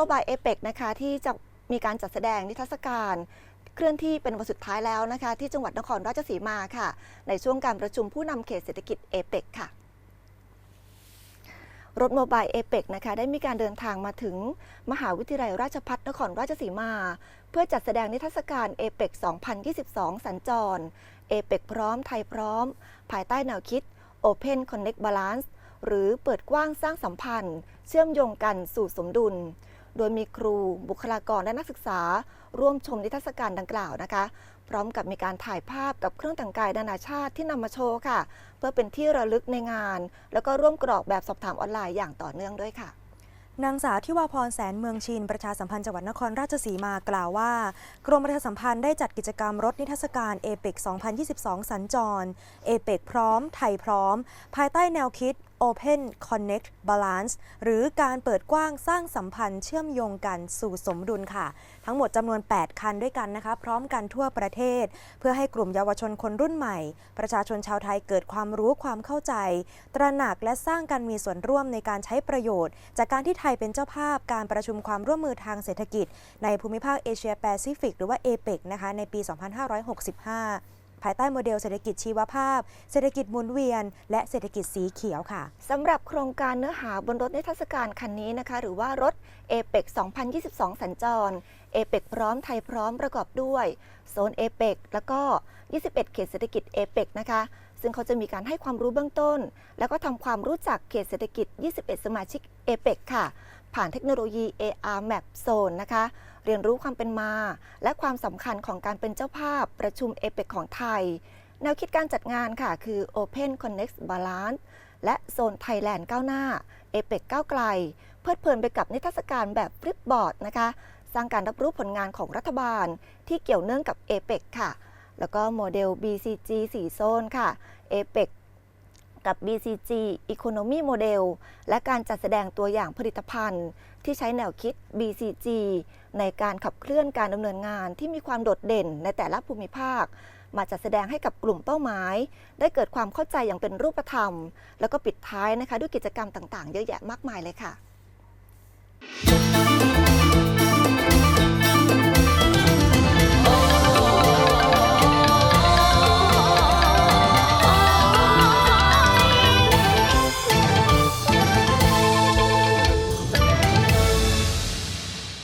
ถโมบายเอเปกนะคะที่จะมีการจัดแสดงนิทรรศการเคลื่อนที่เป็นวันสุดท้ายแล้วนะคะ ที่จังหวัดนครราชสีมาค่ะ ในช่วงการประชุมผู้นำเขตเศรษฐกิจเอเปกค่ะรถโมบายเอเปกนะคะได้มีการเดินทางมาถึงมหาวิทยาลัยราชภัฏนครราชสีมา เพื่อจัดแสดงนิทรรศการเอเปก2022 สัญจรเอเปกพร้อมไทยพร้อม ภายใต้แนวคิด Open Connect Balance หรือเปิดกว้างสร้างสัมพันธ์ เชื่อมโยงกันสู่สมดุล โดยมีครู บุคลากรและนักศึกษา ร่วมชมนิทรรศการดังกล่าวนะคะ พร้อมกับมีการถ่ายภาพกับเครื่องแต่งกายนานาชาติที่นำมาโชว์ค่ะ เพื่อเป็นที่ระลึกในงาน แล้วก็ร่วมกรอกแบบสอบถามออนไลน์อย่างต่อเนื่องด้วยค่ะนางสาวทิวาพรแสนเมืองชิน ประชาสัมพันธ์จังหวัดนครราชสีมากล่าวว่า กรมประชาสัมพันธ์ได้จัดกิจกรรมรถนิทรรศการเอเปก2022 สัญจร เอเปกพร้อม ไทยพร้อม ภายใต้แนวคิด Open Connect Balance หรือการเปิดกว้างสร้างสัมพันธ์เชื่อมโยงกันสู่สมดุลค่ะ ทั้งหมดจำนวน 8 คันด้วยกันนะคะ พร้อมกันทั่วประเทศ เพื่อให้กลุ่มเยาวชนคนรุ่นใหม่ ประชาชนชาวไทยเกิดความรู้ความเข้าใจ ตระหนักและสร้างการมีส่วนร่วมในการใช้ประโยชน์ จากการที่ไทยเป็นเจ้าภาพการประชุมความร่วมมือทางเศรษฐกิจ ในภูมิภาคเอเชียแปซิฟิกหรือว่าเอเปกนะคะในปี 2565 ภายใต้โมเดลเศรษฐกิจชีวภาพ เศรษฐกิจหมุนเวียน และเศรษฐกิจสีเขียวค่ะสำหรับโครงการเนื้อหาบนรถนิทรรศการคันนี้นะคะ หรือว่ารถเอเปก2022 สัญจรเอเปกพร้อมไทยพร้อมประกอบด้วยโซนเอเปกแล้วก็ 21 เขตเศรษฐกิจเอเปกนะคะ ซึ่งเขาจะมีการให้ความรู้เบื้องต้น แล้วก็ทำความรู้จักเขตเศรษฐกิจ 21 สมาชิก a p e c ค่ะ ผ่านเทคโนโลยี AR Map Zone นะคะ เรียนรู้ความเป็นมา และความสำคัญของการเป็นเจ้าภาพประชุม a p e c ของไทย แนวคิดการจัดงานค่ะคือ Open Connect Balance และโซนไทยแลนด์ก้าวหน้าเอเปกก้าวไกล เพลิดเพลินไปกับนิทรรศการแบบฟลิปบอร์ดนะคะ สร้างการรับรู้ผลงานของรัฐบาลที่เกี่ยวเนื่องกับเอเปกค่ะ แล้วก็โมเดล BCG 4 โซนค่ะเอเปกกับ BCG Economy Model และการจัดแสดงตัวอย่างผลิตภัณฑ์ ที่ใช้แนวคิด BCG ในการขับเคลื่อนการดำเนินงานที่มีความโดดเด่นในแต่ละภูมิภาค มาจัดแสดงให้กับกลุ่มเป้าหมาย ได้เกิดความเข้าใจอย่างเป็นรูปธรรม แล้วก็ปิดท้ายนะคะด้วยกิจกรรมต่างๆ เยอะแยะมากมายเลยค่ะ